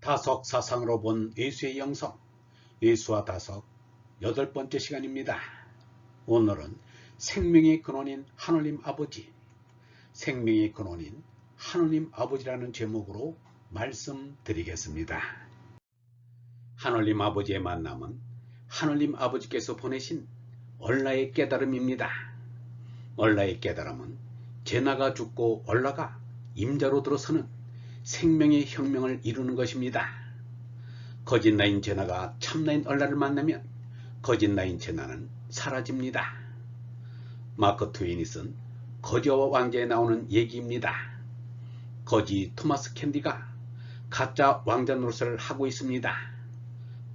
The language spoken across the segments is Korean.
다석 사상으로 본 예수의 영성, 예수와 다석 여덟 번째 시간입니다. 오늘은 생명의 근원인 하느님 아버지, 생명의 근원인 하느님 아버지라는 제목으로 말씀드리겠습니다. 하느님 아버지의 만남은 하느님 아버지께서 보내신 얼라의 깨달음입니다. 얼라의 깨달음은 제나가 죽고 얼라가 임자로 들어서는 생명의 혁명을 이루는 것입니다. 거짓나인 제나가 참나인 얼라를 만나면 거짓나인 제나는 사라집니다. 마크 트윈이 쓴 거지와 왕자에 나오는 얘기입니다. 거지 토마스 캔디가 가짜 왕자 노릇을 하고 있습니다.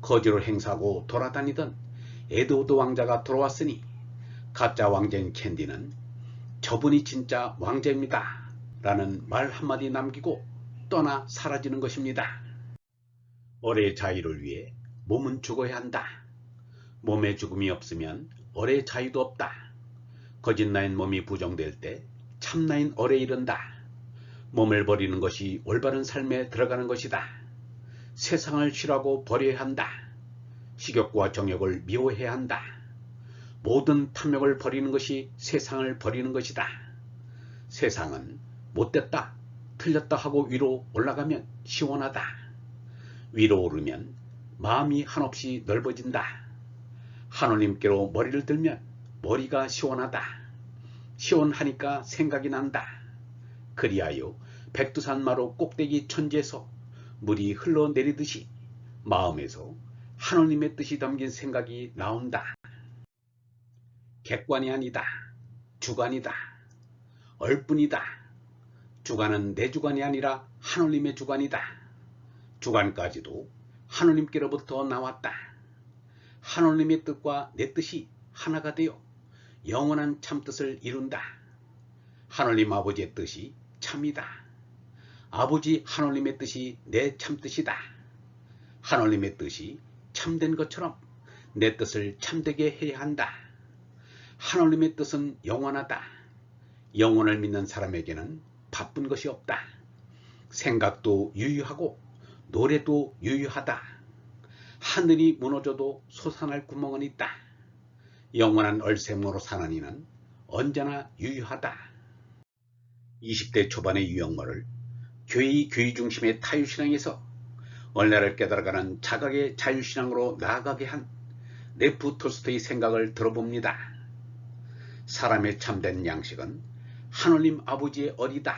거지로 행사하고 돌아다니던 에드워드 왕자가 돌아왔으니 가짜 왕자인 캔디는 저분이 진짜 왕자입니다. 라는 말 한마디 남기고 떠나 사라지는 것입니다. 어뢰의 자유를 위해 몸은 죽어야 한다. 몸에 죽음이 없으면 어뢰의 자유도 없다. 거짓나인 몸이 부정될 때 참나인 어뢰에 이른다. 몸을 버리는 것이 올바른 삶에 들어가는 것이다. 세상을 싫어하고 버려야 한다. 식욕과 정욕을 미워해야 한다. 모든 탐욕을 버리는 것이 세상을 버리는 것이다. 세상은 못됐다, 틀렸다 하고 위로 올라가면 시원하다. 위로 오르면 마음이 한없이 넓어진다. 하느님께로 머리를 들면 머리가 시원하다. 시원하니까 생각이 난다. 그리하여 백두산마루 꼭대기 천지에서 물이 흘러내리듯이 마음에서 하느님의 뜻이 담긴 생각이 나온다. 객관이 아니다. 주관이다. 얼뿐이다. 주관은 내 주관이 아니라 하느님의 주관이다. 주관까지도 하느님께로부터 나왔다. 하느님의 뜻과 내 뜻이 하나가 되어 영원한 참뜻을 이룬다. 하느님 아버지의 뜻이 참이다. 아버지 하느님의 뜻이 내 참뜻이다. 하느님의 뜻이 참된 것처럼 내 뜻을 참되게 해야 한다. 하느님의 뜻은 영원하다. 영원을 믿는 사람에게는 바쁜 것이 없다. 생각도 유유하고 노래도 유유하다. 하늘이 무너져도 솟아날 구멍은 있다. 영원한 얼샘으로 사는 이는 언제나 유유하다. 20대 초반의 유영모를 교의 교의 중심의 타유신앙에서 원래를 깨달아가는 자각의 자유신앙으로 나아가게 한 레프 토스토의 생각을 들어봅니다. 사람의 참된 양식은 하느님 아버지의 얼이다.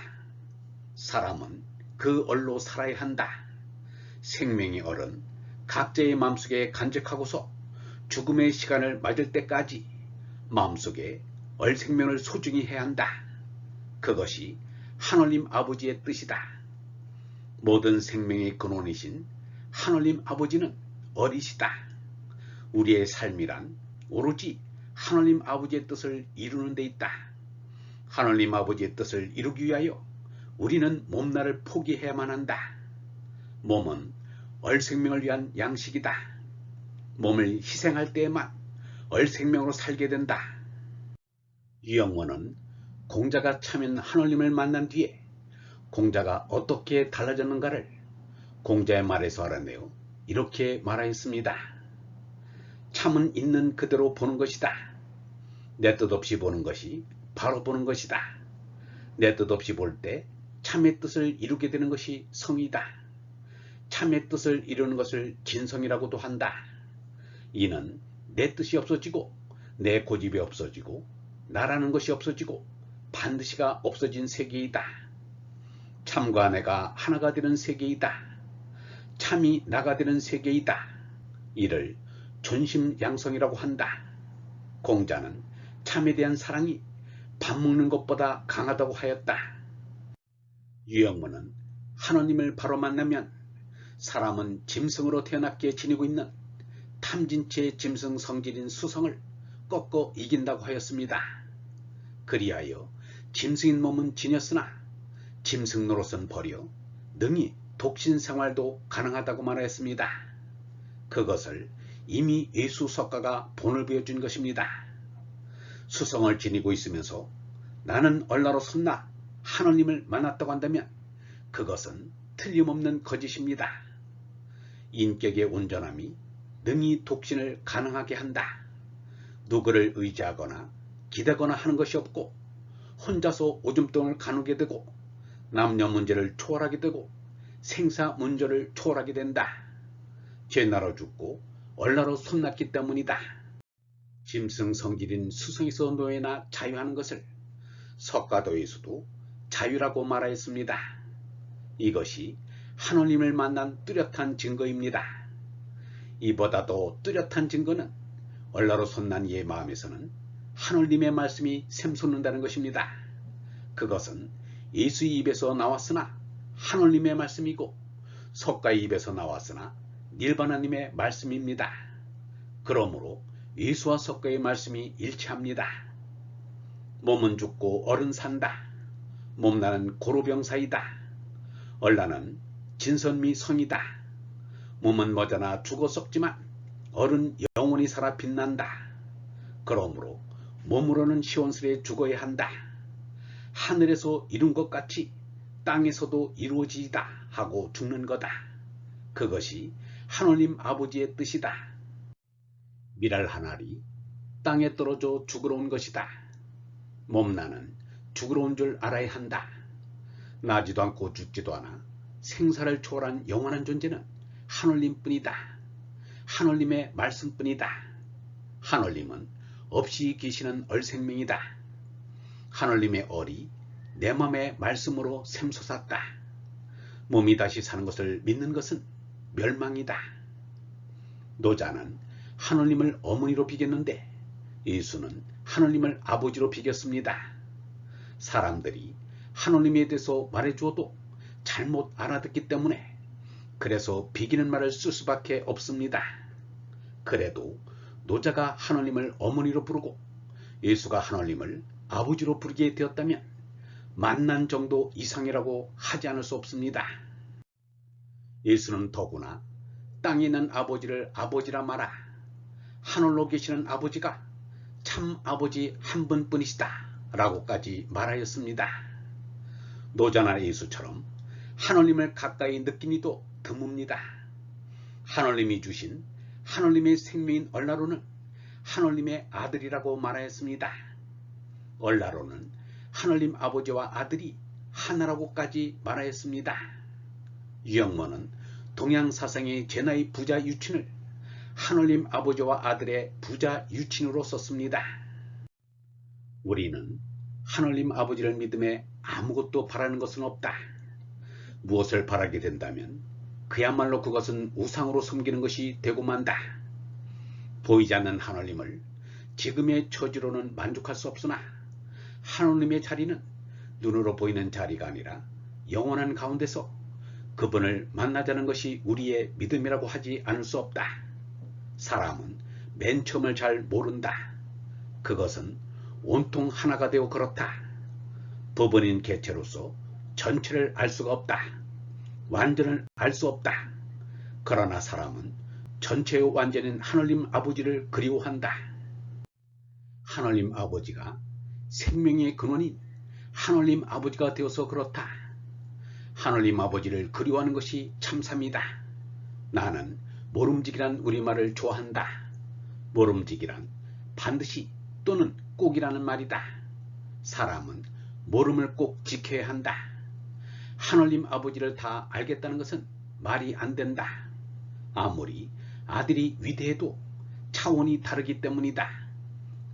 사람은 그 얼로 살아야 한다. 생명의 얼은 각자의 마음속에 간직하고서 죽음의 시간을 맞을 때까지 마음속에 얼 생명을 소중히 해야 한다. 그것이 하느님 아버지의 뜻이다. 모든 생명의 근원이신 하느님 아버지는 어리시다. 우리의 삶이란 오로지 하느님 아버지의 뜻을 이루는 데 있다. 하느님 아버지의 뜻을 이루기 위하여 우리는 몸나를 포기해야만 한다. 몸은 얼생명을 위한 양식이다. 몸을 희생할 때에만 얼생명으로 살게 된다. 유영원은 공자가 참인 하느님을 만난 뒤에 공자가 어떻게 달라졌는가를 공자의 말에서 알아내어 이렇게 말하였습니다. 참은 있는 그대로 보는 것이다. 내 뜻 없이 보는 것이 바로 보는 것이다. 내 뜻 없이 볼 때 참의 뜻을 이루게 되는 것이 성이다. 참의 뜻을 이루는 것을 진성이라고도 한다. 이는 내 뜻이 없어지고 내 고집이 없어지고 나라는 것이 없어지고 반드시가 없어진 세계이다. 참과 내가 하나가 되는 세계이다. 참이 나가 되는 세계이다. 이를 존심양성이라고 한다. 공자는 참에 대한 사랑이 밥 먹는 것보다 강하다고 하였다. 유영문은 하느님을 바로 만나면 사람은 짐승으로 태어났기에 지니고 있는 탐진체의 짐승 성질인 수성을 꺾어 이긴다고 하였습니다. 그리하여 짐승인 몸은 지녔으나 짐승 노릇은 버려 능히 독신 생활도 가능하다고 말하였습니다. 그것을 이미 예수 석가가 본을 보여준 것입니다. 수성을 지니고 있으면서 나는 얼라로 섰나 하느님을 만났다고 한다면 그것은 틀림없는 거짓입니다. 인격의 온전함이 능히 독신을 가능하게 한다. 누구를 의지하거나 기대거나 하는 것이 없고 혼자서 오줌덩을 가누게 되고 남녀 문제를 초월하게 되고 생사 문제를 초월하게 된다. 죄나로 죽고 얼나로 손났기 때문이다. 짐승 성질인 수성에서 노예나 자유하는 것을 석가도에서도 자유라고 말하였습니다. 이것이 하느님을 만난 뚜렷한 증거입니다. 이보다도 뚜렷한 증거는 얼라로 손난 이의 마음에서는 하느님의 말씀이 샘솟는다는 것입니다. 그것은 예수의 입에서 나왔으나 하느님의 말씀이고 석가의 입에서 나왔으나 닐바나님의 말씀입니다. 그러므로 예수와 석가의 말씀이 일치합니다. 몸은 죽고 어른 산다. 몸나는 고로병사이다. 얼라는 진선미 성이다. 몸은 머저나 죽어 썩지만 어른 영원히 살아 빛난다. 그러므로 몸으로는 시원스레 죽어야 한다. 하늘에서 이룬 것 같이 땅에서도 이루어지다 하고 죽는 거다. 그것이 하느님 아버지의 뜻이다. 미랄 한 알이 땅에 떨어져 죽으러 온 것이다. 몸나는 죽으러 온 줄 알아야 한다. 나지도 않고 죽지도 않아 생사를 초월한 영원한 존재는 하늘님뿐이다. 하늘님의 말씀뿐이다. 하늘님은 없이 계시는 얼생명이다. 하늘님의 얼이 내 맘의 말씀으로 샘솟았다. 몸이 다시 사는 것을 믿는 것은 멸망이다. 노자는 하느님을 어머니로 비겼는데 예수는 하느님을 아버지로 비겼습니다. 사람들이 하느님에 대해서 말해주어도 잘못 알아듣기 때문에 그래서 비기는 말을 쓸 수밖에 없습니다. 그래도 노자가 하느님을 어머니로 부르고 예수가 하느님을 아버지로 부르게 되었다면 만난 정도 이상이라고 하지 않을 수 없습니다. 예수는 더구나 땅에 있는 아버지를 아버지라 말아 하늘로 계시는 아버지가 참 아버지 한 분뿐이시다 라고까지 말하였습니다. 노자나 예수처럼 하느님을 가까이 느끼니도 드뭅니다. 하느님이 주신 하느님의 생명인 얼라로는 하느님의 아들이라고 말하였습니다. 얼라로는 하느님 아버지와 아들이 하나라고까지 말하였습니다. 유영모는 동양사상의 제나의 부자 유친을 하느님 아버지와 아들의 부자 유친으로 썼습니다. 우리는 하느님 아버지를 믿음에 아무것도 바라는 것은 없다. 무엇을 바라게 된다면 그야말로 그것은 우상으로 섬기는 것이 되고 만다. 보이지 않는 하느님을 지금의 처지로는 만족할 수 없으나 하느님의 자리는 눈으로 보이는 자리가 아니라 영원한 가운데서 그분을 만나자는 것이 우리의 믿음이라고 하지 않을 수 없다. 사람은 맨 처음을 잘 모른다. 그것은 온통 하나가 되어 그렇다. 부분인 개체로서 전체를 알 수가 없다. 완전을 알 수 없다. 그러나 사람은 전체의 완전인 하늘님 아버지를 그리워한다. 하늘님 아버지가 생명의 근원인 하늘님 아버지가 되어서 그렇다. 하늘님 아버지를 그리워하는 것이 참삼이다. 나는 모름지기란 우리말을 좋아한다. 모름지기란 반드시 또는 꼭이라는 말이다. 사람은 모름을 꼭 지켜야 한다. 하늘님 아버지를 다 알겠다는 것은 말이 안 된다. 아무리 아들이 위대해도 차원이 다르기 때문이다.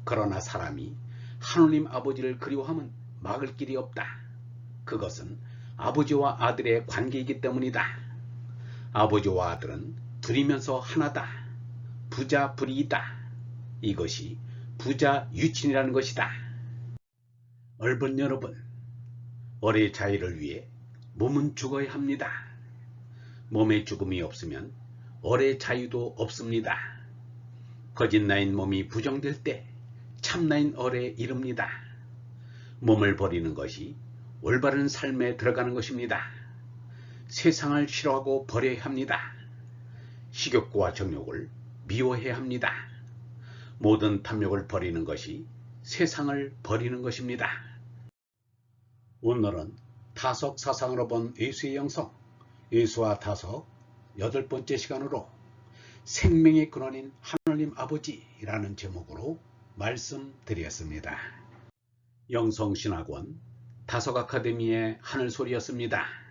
그러나 사람이 하느님 아버지를 그리워하면 막을 길이 없다. 그것은 아버지와 아들의 관계이기 때문이다. 아버지와 아들은 둘이면서 하나다. 부자 불이이다. 이것이 부자 유친이라는 것이다. 얼번 여러분, 어의 자유를 위해 몸은 죽어야 합니다. 몸의 죽음이 없으면 어의 자유도 없습니다. 거짓나인 몸이 부정될 때 참나인 얼에 이릅니다. 몸을 버리는 것이 올바른 삶에 들어가는 것입니다. 세상을 싫어하고 버려야 합니다. 식욕과 정욕을 미워해야 합니다. 모든 탐욕을 버리는 것이 세상을 버리는 것입니다. 오늘은 타석 사상으로 본 예수의 영성, 예수와 타석, 여덟 번째 시간으로 생명의 근원인 하나님 아버지라는 제목으로 말씀드렸습니다. 영성신학원 다섯 아카데미의 하늘소리였습니다.